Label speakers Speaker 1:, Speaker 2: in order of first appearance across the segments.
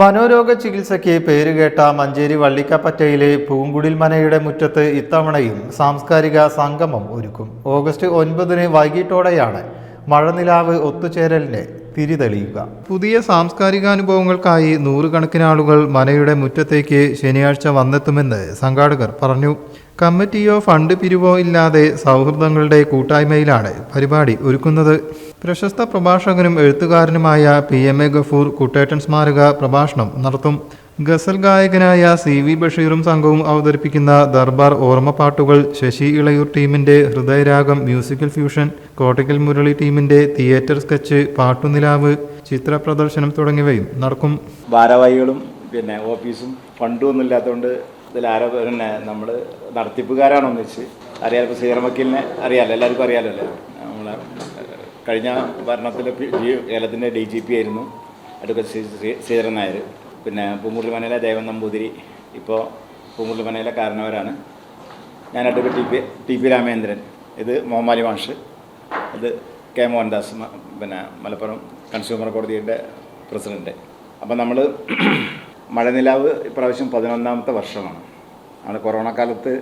Speaker 1: മനോരോഗ ചികിത്സയ്ക്ക് പേരുകേട്ട മഞ്ചേരി വള്ളിക്കപ്പറ്റയിലെ പൂങ്കുടിൽ മനയുടെ മുറ്റത്ത് ഇത്തവണയും സാംസ്കാരിക സംഗമം ഒരുക്കും. ഓഗസ്റ്റ് ഒൻപതിന് വൈകിട്ടോടെയാണ് മഴനിലാവ് ഒത്തുചേരലിനെ തിരിതെളിയുക. പുതിയ സാംസ്കാരികാനുഭവങ്ങൾക്കായി നൂറുകണക്കിന് ആളുകൾ മനയുടെ മുറ്റത്തേക്ക് ശനിയാഴ്ച വന്നെത്തുമെന്ന് സംഘാടകർ പറഞ്ഞു. കമ്മിറ്റിയോ ഫണ്ട് പിരിവോ ഇല്ലാതെ സൗഹൃദങ്ങളുടെ കൂട്ടായ്മയിലാണ് പരിപാടി ഒരുക്കുന്നത്. പ്രശസ്ത പ്രഭാഷകനും എഴുത്തുകാരനുമായ P M A Gafoor Kuttettan സ്മാരക പ്രഭാഷണം നടത്തും. ഗസൽ ഗായകനായ സി വി ബഷീറും സംഘവും അവതരിപ്പിക്കുന്ന ദർബാർ ഓർമ്മപ്പാട്ടുകൾ ശശി ഇളയൂർ ടീമിന്റെ ഹൃദയരാഗം മ്യൂസിക്കൽ ഫ്യൂഷൻ കോട്ടയ്ക്കൽ മുരളി ടീമിന്റെ തിയേറ്റർ സ്കെച്ച് പാട്ടുനിലാവ് ചിത്ര പ്രദർശനം തുടങ്ങിയവയും നടക്കും.
Speaker 2: ഭാരവാഹികളും പിന്നെ ഓഫീസും ഫണ്ടും ഒന്നും ഇല്ലാത്തതുകൊണ്ട് ഇതിൽ ആരോ പിന്നെ നമ്മൾ നടത്തിപ്പുകാരാണോന്ന് വെച്ച് അറിയാലോ ഇപ്പോൾ അറിയാലോ? എല്ലാവർക്കും അറിയാലോ അല്ലേ? നമ്മളെ കഴിഞ്ഞ ഭരണത്തിൽ കേരളത്തിന്റെ ഡി ജി പി ആയിരുന്നു. അഡ്വക്കേറ്റ് ശ്രീ ശ്രീ ശ്രീധരൻ നായർ. പിന്നെ പൂങ്കുരുമനയിലെ ദേവൻ നമ്പൂതിരി ഇപ്പോൾ പൂങ്കുരുമനയിലെ കാരണവരാണ്. ഞാൻ advocate T P T P Ramendran ഇത് മോമാലി മാഷ്. അത് കെ മോഹൻദാസ് പിന്നെ മലപ്പുറം കൺസ്യൂമർ കോടതിയുടെ പ്രസിഡന്റ് അപ്പം നമ്മൾ മഴനിലാവ് ഇപ്രാവശ്യം പതിനൊന്നാമത്തെ വർഷമാണ്. ആണ് കൊറോണ കാലത്ത്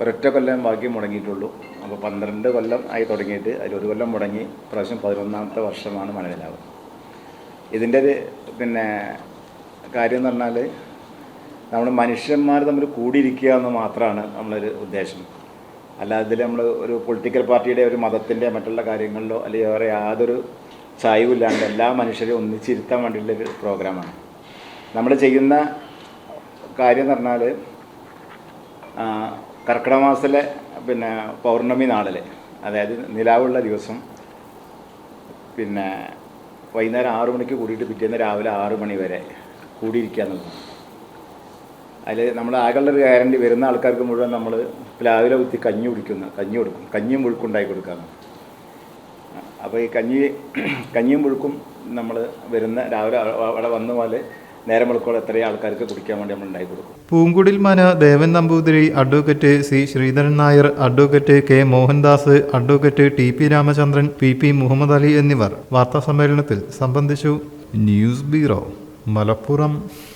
Speaker 2: ഒരൊറ്റ കൊല്ലം ബാക്കി മുടങ്ങിയിട്ടുള്ളൂ. അപ്പോൾ പന്ത്രണ്ട് കൊല്ലം ആയി തുടങ്ങിയിട്ട് അതിലൊരു കൊല്ലം മുടങ്ങി പ്രാവശ്യം പതിനൊന്നാമത്തെ വർഷമാണ് മഴനിലാവ് ഇതിന്റെ ഒരു പിന്നെ കാര്യം എന്ന് പറഞ്ഞാൽ നമ്മൾ മനുഷ്യന്മാർ തമ്മിൽ കൂടിയിരിക്കുക എന്ന് മാത്രമാണ് നമ്മളൊരു ഉദ്ദേശം. അല്ലാതെ നമ്മൾ ഒരു പൊളിറ്റിക്കൽ പാർട്ടിയുടെ ഒരു മതത്തിന്റെ മറ്റുള്ള കാര്യങ്ങളിലോ അല്ലെങ്കിൽ വേറെ യാതൊരു ചായവുമില്ലാണ്ട് എല്ലാ മനുഷ്യരെയും ഒന്നിച്ചിരുത്താൻ വേണ്ടിയിട്ടുള്ളൊരു പ്രോഗ്രാമാണ്. നമ്മൾ ചെയ്യുന്ന കാര്യം എന്ന് പറഞ്ഞാൽ കർക്കിടക മാസത്തിലെ പിന്നെ പൗർണമി നാളിൽ അതായത് നിലാവുള്ള ദിവസം പിന്നെ വൈകുന്നേരം ആറു മണിക്ക് കൂടിയിട്ട് പിറ്റേന്ന് രാവിലെ ആറു മണി വരെ കൂടിയിരിക്കുക എന്നുള്ളതാണ് അതിൽ നമ്മൾ ആകെയുള്ളൊരു ഗ്യാരണ്ടി വരുന്ന ആൾക്കാർക്ക് മുഴുവൻ നമ്മൾ രാവിലെ കുത്തി കഞ്ഞി കുടിക്കുന്നു കഞ്ഞി കൊടുക്കും കഞ്ഞിയും മുഴുക്കും ഉണ്ടാക്കി കൊടുക്കാമെന്ന് അപ്പോൾ ഈ കഞ്ഞി കഞ്ഞിയും മുഴുക്കും നമ്മൾ വരുന്ന രാവിലെ അവ- അവിടെ വന്ന പോലെ നേരം വെളുക്കോളം എത്രയും ആൾക്കാർക്ക് കുടിക്കാൻ വേണ്ടി നമ്മൾ ഉണ്ടാക്കി കൊടുക്കും.
Speaker 1: Poonkudil Mana Devan Namboothiri advocate C Sreedharan Nair advocate K Mohandas advocate T P Ramachandran P P Muhammad Ali എന്നിവർ വാർത്താസമ്മേളനത്തിൽ സംബന്ധിച്ചു. News bureau Malappuram.